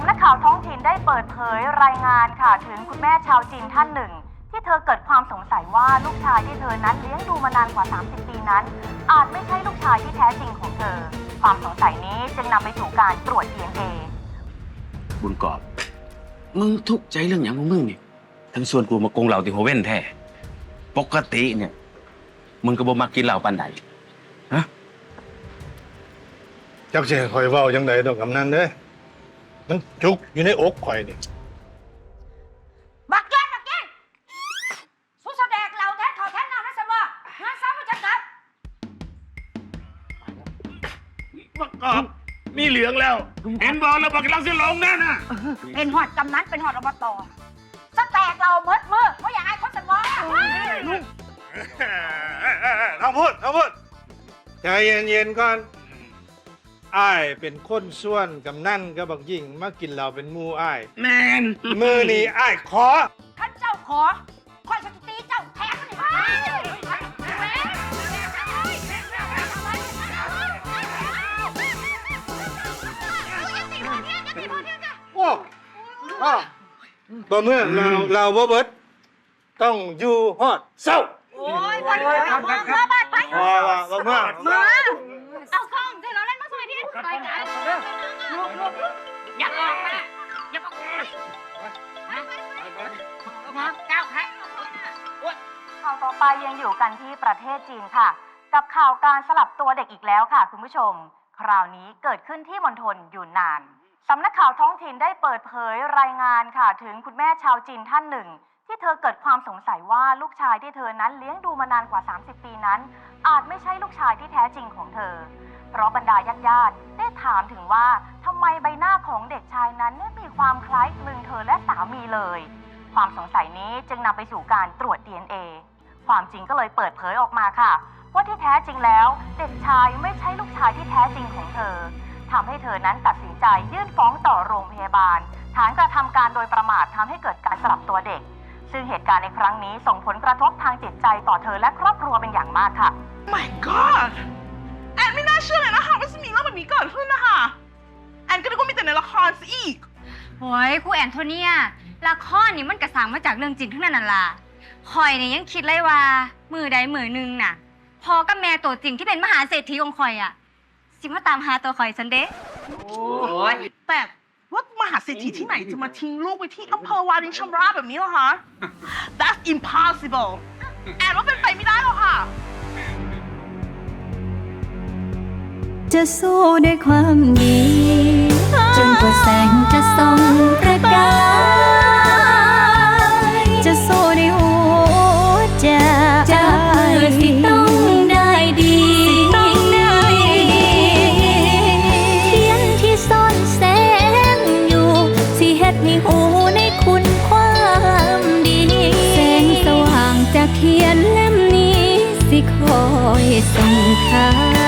ำนักข่าวท้องถิ่นได้เปิดเผยรายงานค่ะ ถึงคุณแม่ชาวจีนท่านหนึ่ง ที่เธอเกิดความสงสัยว่าลูกชายที่เธอนั้นเลี้ยงดูมานานกว่า 30 ปีนั้น อาจไม่ใช่ลูกชายที่แท้จริงของเธอ ความสงสัยนี้จึงนำไปสู่การตรวจ DNA บุญกอบ มึงทุกข์ใจเรื่องอย่างของมึงนี่ทั้งส่วนกูมาโกงเหล่าติโฮเว่นแท้ ปกติเนี่ย มึงก็บ่มากินเหล้าปานใดฮะ จักสิให้ข่อยเว้าจังไดดอกกำนันเด้อ มันจุกอยู่ในอกข่อยนี่บักแย่บักแย่สู้แสดงเราแท้เขาแท้นำนะสมองงานซ้ำมันจะกลับประกอบมีเหลืองแล้ว เห็นบอลแล้วบอกกำลังจะลงนั่นน่ะเป็นหอดกำนันเป็นหอดอบตสแตกเราเมิดมือเพราะอยากให้คนสมองเขาพูดเขาพูดใจเย็นๆก่อน อ้ายเป็นคนส่วนกำนันกับบักยิ่งมากินเหล้าเป็นหมู่อ้าย แมนมือนี่อ้ายขอท่านเจ้าขอคอยสตีเจ้าแทงมันนี่โอ้อ้าวบ่เมื่อเราเราบ่เบิดต้องอยู่ฮอดเศร้าโอ้ยวันนี้มาบ้านไปพอว่าบ่เมื่อ มาเอา ยังอยู่กันที่ประเทศจีนค่ะ กับข่าวการสลับตัวเด็กอีกแล้วค่ะ คุณผู้ชม คราวนี้เกิดขึ้นที่มณฑลยูนนานสำนักข่าวท้องถิ่นได้เปิดเผยรายงานค่ะ ถึงคุณแม่ชาวจีนท่านหนึ่ง ที่เธอเกิดความสงสัยว่าลูกชายที่เธอนั้นเลี้ยงดูมานานกว่า 30 ปีนั้น อาจไม่ใช่ลูกชายที่แท้จริงของเธอ เพราะบรรดาญาติญาติๆได้ถามถึงว่าทำไมใบหน้าของเด็กชายนั้นไม่มีความคล้ายคลึงเธอและสามีเลย ความสงสัยนี้จึงนำไปสู่การตรวจ DNA ความจริงก็เลยเปิดเผยออกมาค่ะ ว่าที่แท้จริงแล้วเด็กชายไม่ใช่ลูกชายที่แท้จริงของเธอทำให้เธอนั้นตัดสินใจยื่นฟ้องต่อโรงพยาบาล ฐานกระทำการโดยประมาททำให้เกิดการสลับตัวเด็ก ซึ่งเหตุการณ์ในครั้งนี้ส่งผลกระทบทางจิตใจต่อเธอและครอบครัวเป็นอย่างมากค่ะ My God แอนไม่น่าเชื่อเลยนะคะว่าจะมีเรื่องแบบนี้เกิดขึ้นนะคะ แอนก็นึกว่ามีแต่ในละครซะอีก โอ้ยครูแอนโทเนียละครนี่มันกระสางมาจากเรื่องจริงทั้งนั้นน่ะล่ะ คอยเนี่ยยังคิดเลยว่า มือใดมือหนึงน่ะ พอกับแม่ตัวจริงที่เป็นมหาเศรษฐีของคอยอะ สิมาตามหาตัวคอยซันเด้แต่ว่ามหาเศรษฐีที่ไหนจะมาทิ้งลูกไว้ที่อำเภอวารินชำราบแบบนี้เหรอคะ That's impossible แอนว่าเป็นไปไม่ได้หรอกค่ะ จะสู้ด้วยความดี จนกว่าแสงจ สิคอยส่งทาง